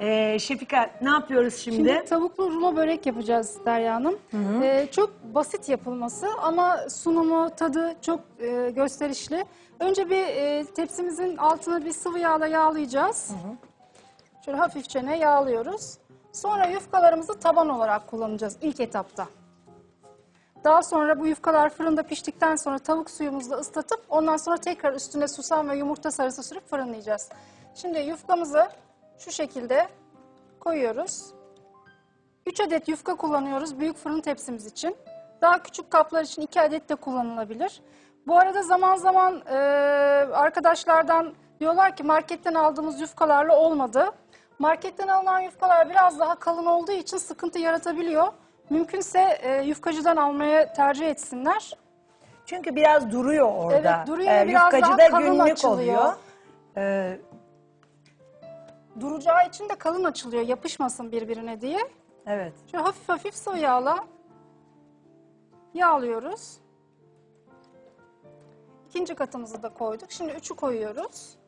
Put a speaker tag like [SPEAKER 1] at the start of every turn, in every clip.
[SPEAKER 1] Ee, Şefika ne yapıyoruz şimdi?
[SPEAKER 2] Şimdi tavuklu rulo börek yapacağız Derya Hanım. Ee, çok basit yapılması ama sunumu, tadı çok e, gösterişli. Önce bir e, tepsimizin altını bir sıvı yağla yağlayacağız. Şöyle hafifçe ne yağlıyoruz. Sonra yufkalarımızı taban olarak kullanacağız ilk etapta. Daha sonra bu yufkalar fırında piştikten sonra tavuk suyumuzla ıslatıp ondan sonra tekrar üstüne susam ve yumurta sarısı sürüp fırınlayacağız. Şimdi yufkamızı şu şekilde koyuyoruz. 3 adet yufka kullanıyoruz büyük fırın tepsimiz için. Daha küçük kaplar için 2 adet de kullanılabilir. Bu arada zaman zaman e, arkadaşlardan diyorlar ki marketten aldığımız yufkalarla olmadı. Marketten alınan yufkalar biraz daha kalın olduğu için sıkıntı yaratabiliyor. Mümkünse e, yufkacıdan almaya tercih etsinler.
[SPEAKER 1] Çünkü biraz duruyor orada.
[SPEAKER 2] Evet, duruyor ve biraz
[SPEAKER 1] yufkacıda
[SPEAKER 2] daha kalın
[SPEAKER 1] günlük
[SPEAKER 2] açılıyor.
[SPEAKER 1] oluyor. Ee,
[SPEAKER 2] Duracağı için de kalın açılıyor yapışmasın birbirine diye.
[SPEAKER 1] evet.
[SPEAKER 2] Şöyle hafif hafif sıvı yağla yağlıyoruz. İkinci katımızı da koyduk. Şimdi üçü koyuyoruz.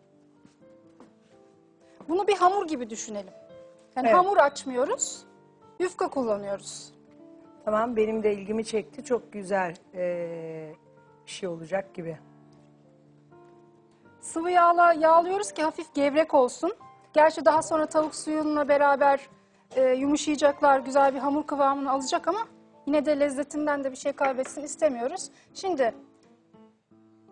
[SPEAKER 2] Bunu bir hamur gibi düşünelim. Yani
[SPEAKER 1] Evet.
[SPEAKER 2] hamur açmıyoruz. Yufka kullanıyoruz.
[SPEAKER 1] Tamam benim de ilgimi çekti. Çok güzel ee, bir şey olacak gibi.
[SPEAKER 2] Sıvı yağla yağlıyoruz ki hafif gevrek olsun. Gerçi daha sonra tavuk suyunla beraber e, yumuşayacaklar, güzel bir hamur kıvamını alacak ama yine de lezzetinden de bir şey kaybetsin istemiyoruz. Şimdi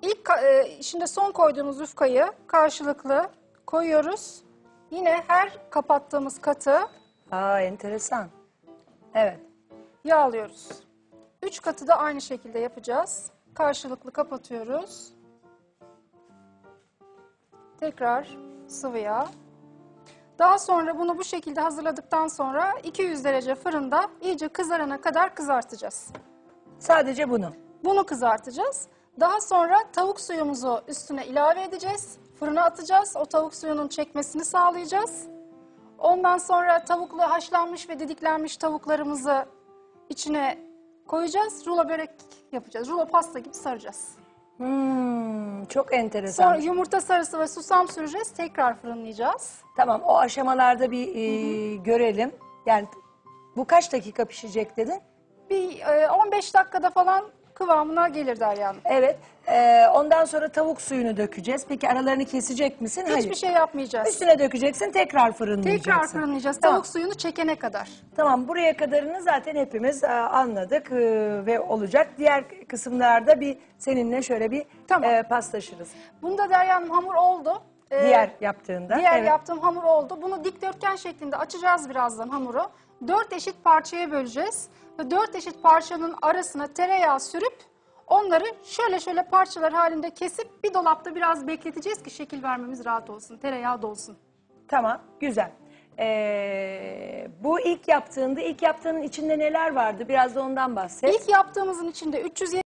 [SPEAKER 2] ilk e, şimdi son koyduğumuz yufkayı karşılıklı koyuyoruz. Yine her kapattığımız katı
[SPEAKER 1] Aa enteresan. Evet.
[SPEAKER 2] yağlıyoruz. Üç katı da aynı şekilde yapacağız. Karşılıklı kapatıyoruz. Tekrar sıvı yağ. Daha sonra bunu bu şekilde hazırladıktan sonra 200 derece fırında iyice kızarana kadar kızartacağız.
[SPEAKER 1] Sadece bunu.
[SPEAKER 2] Bunu kızartacağız. Daha sonra tavuk suyumuzu üstüne ilave edeceğiz. Fırına atacağız. O tavuk suyunun çekmesini sağlayacağız. Ondan sonra tavuklu haşlanmış ve didiklenmiş tavuklarımızı içine koyacağız. Rulo börek yapacağız. Rulo pasta gibi saracağız.
[SPEAKER 1] Hmm, çok enteresan.
[SPEAKER 2] Sonra yumurta sarısı ve susam süreceğiz. Tekrar fırınlayacağız.
[SPEAKER 1] Tamam o aşamalarda bir ee, görelim. Yani bu kaç dakika pişecek dedin?
[SPEAKER 2] Bir e, 15 dakikada falan kıvamına gelir Derya Hanım.
[SPEAKER 1] Evet. Ee, ondan sonra tavuk suyunu dökeceğiz. Peki aralarını kesecek misin?
[SPEAKER 2] Hiçbir
[SPEAKER 1] Hayır.
[SPEAKER 2] şey yapmayacağız.
[SPEAKER 1] Üstüne dökeceksin, tekrar fırınlayacaksın.
[SPEAKER 2] Tekrar fırınlayacağız.
[SPEAKER 1] Tamam.
[SPEAKER 2] Tavuk suyunu çekene kadar.
[SPEAKER 1] Tamam, buraya kadarını zaten hepimiz e, anladık e, ve olacak. Diğer kısımlarda bir seninle şöyle bir
[SPEAKER 2] Tamam.
[SPEAKER 1] e, paslaşırız.
[SPEAKER 2] Bunda Derya Hanım hamur oldu. Ee,
[SPEAKER 1] Diğer yaptığında.
[SPEAKER 2] Diğer
[SPEAKER 1] evet.
[SPEAKER 2] yaptığım hamur oldu. Bunu dikdörtgen şeklinde açacağız birazdan hamuru. Dört eşit parçaya böleceğiz. Ve dört eşit parçanın arasına tereyağı sürüp onları şöyle şöyle parçalar halinde kesip bir dolapta biraz bekleteceğiz ki şekil vermemiz rahat olsun. Tereyağı dolsun.
[SPEAKER 1] Tamam, güzel. Ee, bu ilk yaptığında, ilk yaptığının içinde neler vardı? Biraz da ondan bahset.
[SPEAKER 2] İlk yaptığımızın içinde 370